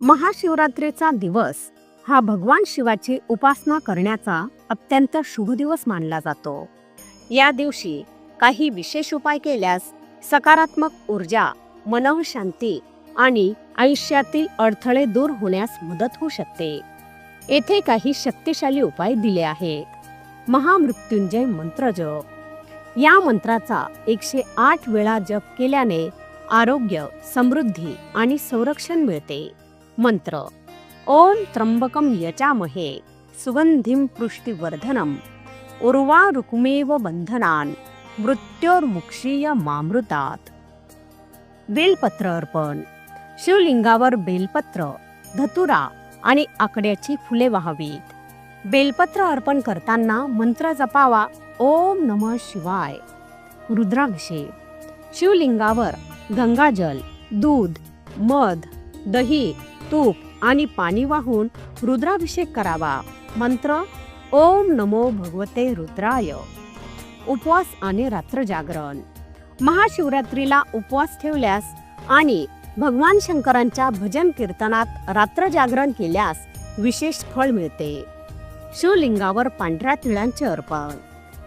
महाशिवरात्रीचा दिवस हा भगवान शिवाची उपासना करण्याचा अत्यंत शुभ दिवस मानला जातो. या दिवशी काही विशेष उपाय केल्यास सकारात्मक ऊर्जा मनःशांती आणि आयुष्यातील अडथळे दूर होण्यास मदत होऊ शकते. येथे काही शक्तिशाली उपाय दिले आहेत. महामृत्युंजय मंत्र जप. या मंत्राचा एकशे आठ वेळा जप केल्याने आरोग्य समृद्धी आणि संरक्षण मिळते. मंत्र। ओम त्र्यंबकम यचामहे सुगंधिम पुष्टिवर्धनम। उर्वा रुक्मेव बंधनान मृत्योर्मुक्षीय मामृतात। बेलपत्र अर्पण। शिवलिंगावर बेलपत्र धतुरा आणि आकड्याची फुले वाहावीत। बेलपत्र अर्पण करताना मंत्र जपावा। ओम नम शिवाय। रुद्राभिषेक। शिवलिंगावर गंगाजल दूध मध दही तूप आणि पाणी वाहून रुद्राभिषेक करावा. मंत्र ओम नमो भगवते रुद्राय. उपवास आणि रात्र जागरण. महाशिवरात्रीला उपवास ठेवल्यास आणि भगवान शंकरांच्या भजन कीर्तनात रात्र जागरण केल्यास विशेष फळ मिळते. शिवलिंगावर पांढऱ्या तिळांचे अर्पण.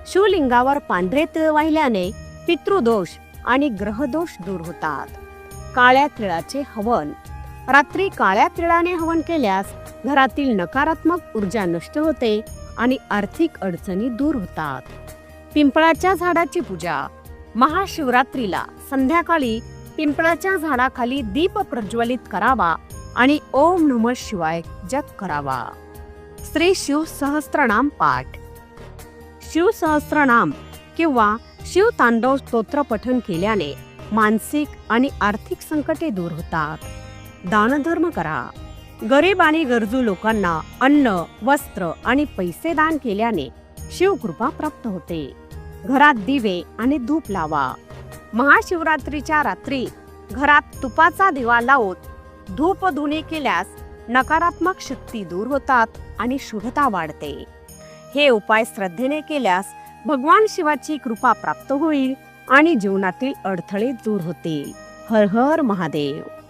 शिवलिंगावर पांढरे तिळ वाहिल्याने पितृदोष आणि ग्रहदोष दूर होतात. काळ्या तिळाचे हवन. रात्री काळ्या तिळाने हवन केल्यास घरातील नकारात्मक ऊर्जा नष्ट होते आणि आर्थिक अडचणी दूर होतात. पिंपळाच्या झाडाची पूजा. महाशिवरात्रीला संध्याकाळी पिंपळाच्या झाडाखाली दीप प्रज्वलित करावा आणि ओम नम शिवाय जप करावा. श्री शिव सहस्त्रनाम पाठ. शिव सहस्त्रनाम किंवा शिव तांडव स्तोत्र पठन केल्याने मानसिक आणि आर्थिक संकटे दूर होतात. दानधर्म करा. गरीब आणि गरजू लोकांना अन्न वस्त्र आणि पैसे दान केल्याने शिवकृपा प्राप्त होते. घरात दिवे आणि धूप लावा. महाशिवरात्रीच्या रात्री घरात तुपाचा दिवा लावून धूप धुणे केल्यास नकारात्मक शक्ती दूर होतात आणि शुभता वाढते. हे उपाय श्रद्धेने केल्यास भगवान शिवाची कृपा प्राप्त होईल आणि जीवनातील अडथळे दूर होतील. हर हर महादेव.